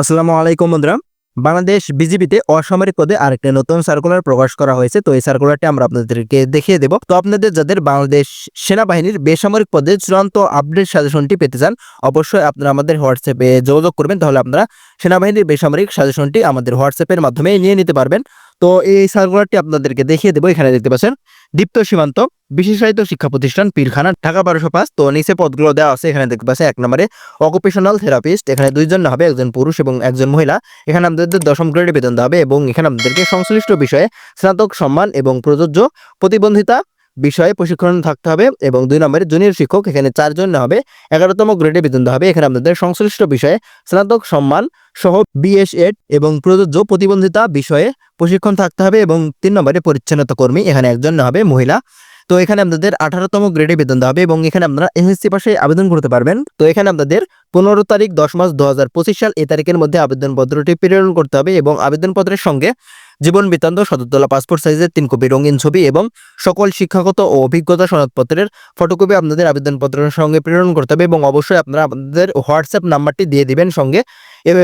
আসসালামু আলাইকুম বন্ধুরা। বাংলাদেশ বিজেপিতে অসামরিক পদে আরেকটা নতুন সার্কুলার প্রকাশ করা হয়েছে। তো এই সার্কুলারটি আমরা আপনাদেরকে দেখিয়ে দেব। তো আপনাদের যাদের বাংলাদেশ সেনাবাহিনীর বেসামরিক পদে চূড়ান্ত আপডেট সাজেশনটি পেতে চান, অবশ্যই আপনারা আমাদের হোয়াটসঅ্যাপে যোগাযোগ করবেন। তাহলে আপনারা সেনাবাহিনীর বেসামরিক সাজেশনটি আমাদের হোয়াটসঅ্যাপের মাধ্যমে নিয়ে নিতে পারবেন। তো এই সার্কুলারটি আপনাদেরকে দেখিয়ে দেবো। এখানে দেখতে পাচ্ছেন, দীপ্ত সীমান্ত, বিশেষায়িত শিক্ষা প্রতিষ্ঠান, পীরখানা, ঢাকা বারোশো পাঁচ। তো নিচে পদগুলো দেওয়া আছে, এখানে দেখতে পাচ্ছেন, এক নম্বরে অকুপেশনাল থেরাপিস্ট এখানে দুইজন হবে, একজন পুরুষ এবং একজন মহিলা। এখানে আমাদের দশম গ্রেডে বেতন দেওয়া হবে এবং এখানে আমাদেরকে সংশ্লিষ্ট বিষয়ে স্নাতক সম্মান এবং প্রযোজ্য প্রতিবন্ধিতা বিষয়ে প্রশিক্ষণ থাকতে হবে এবং দুই নম্বরে জুনিয়র শিক্ষক, এখানে চারজন হবে। এগারোতম গ্রেডে বেতন হবে। এখানে আপনাদের সংশ্লিষ্ট বিষয়ে স্নাতক সম্মান সহ বিএস এড এবং প্রযোজ্য প্রতিবন্ধিতা বিষয়ে প্রশিক্ষণ থাকতে হবে এবং তিন নম্বরে পরিচ্ছন্নতা কর্মী, এখানে একজন হবে মহিলা। তো এখানে আপনাদের আঠারোতম গ্রেডে বেতন দেওয়া হবে এবং এখানে আপনারা এসএসসি পাশে আবেদন করতে পারবেন। তো এখানে আপনাদের পনেরো তারিখ দশ মাস দু সাল এই তারিখের মধ্যে আবেদনপত্রটি প্রেরণ করতে হবে এবং আবেদনপত্রের সঙ্গে জীবন বৃত্তান্ত, সদরতলা পাসপোর্ট সাইজের তিন কপি রঙিন ছবি এবং সকল শিক্ষাগত ও অভিজ্ঞতা সনদপত্রের ফটোকপি আপনাদের আবেদনপত্রের সঙ্গে প্রেরণ করতে হবে এবং অবশ্যই আপনারা আপনাদের হোয়াটসঅ্যাপ নাম্বারটি দিয়ে দিবেন সঙ্গে।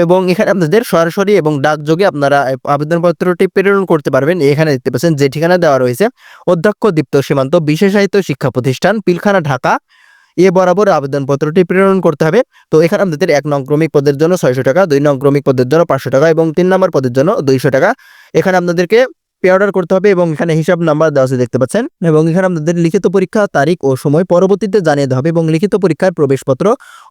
এবং এখানে আপনাদের সরাসরি এবং ডাকযোগে আপনারা আবেদনপত্রটি প্রেরণ করতে পারবেন। এখানে দেখতে পাচ্ছেন যে ঠিকানা দেওয়া রয়েছে অধ্যক্ষ দীপ্ত সীমান্ত বিশেষায়িত শিক্ষা প্রতিষ্ঠান, পিলখানা, ঢাকা। এ বরাবর আবেদনপত্রটি প্রেরণ করতে হবে। তো এখানে আপনাদের এক নং ক্রমিক পদের জন্য ছয়শো টাকা, দুই নং ক্রমিক পদের জন্য পাঁচশো টাকা এবং তিন নম্বর পদের জন্য দুইশো টাকা। এখানে আপনাদেরকে পে অর্ডার করতে হবে এবং এখানে হিসাব নাম্বার দেওয়া আছে, দেখতে পাচ্ছেন? এবং এখানে আপনাদের লিখিত পরীক্ষা তারিখ ও সময় পরবর্তীতে জানিয়ে দেওয়া হবে এবং লিখিত পরীক্ষার প্রবেশপত্র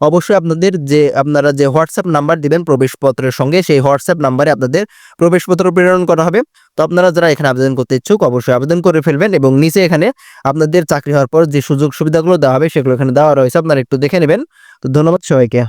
অবশ্যই আপনাদের যে, আপনারা যে হোয়াটসঅ্যাপ নাম্বার দিবেন প্রবেশপত্রের সঙ্গে, সেই হোয়াটসঅ্যাপ নাম্বারে আপনাদের প্রবেশপত্র প্রেরণ করা হবে। তো আপনারা যারা এখানে আবেদন করতে ইচ্ছুক, অবশ্যই আবেদন করে ফেলবেন এবং নিচে এখানে আপনাদের চাকরি হওয়ার পর যে সুযোগ সুবিধাগুলো দেওয়া হবে, সেগুলো এখানে দেওয়া রয়েছে। আপনারা একটু দেখে নেবেন। তো ধন্যবাদ সবাইকে।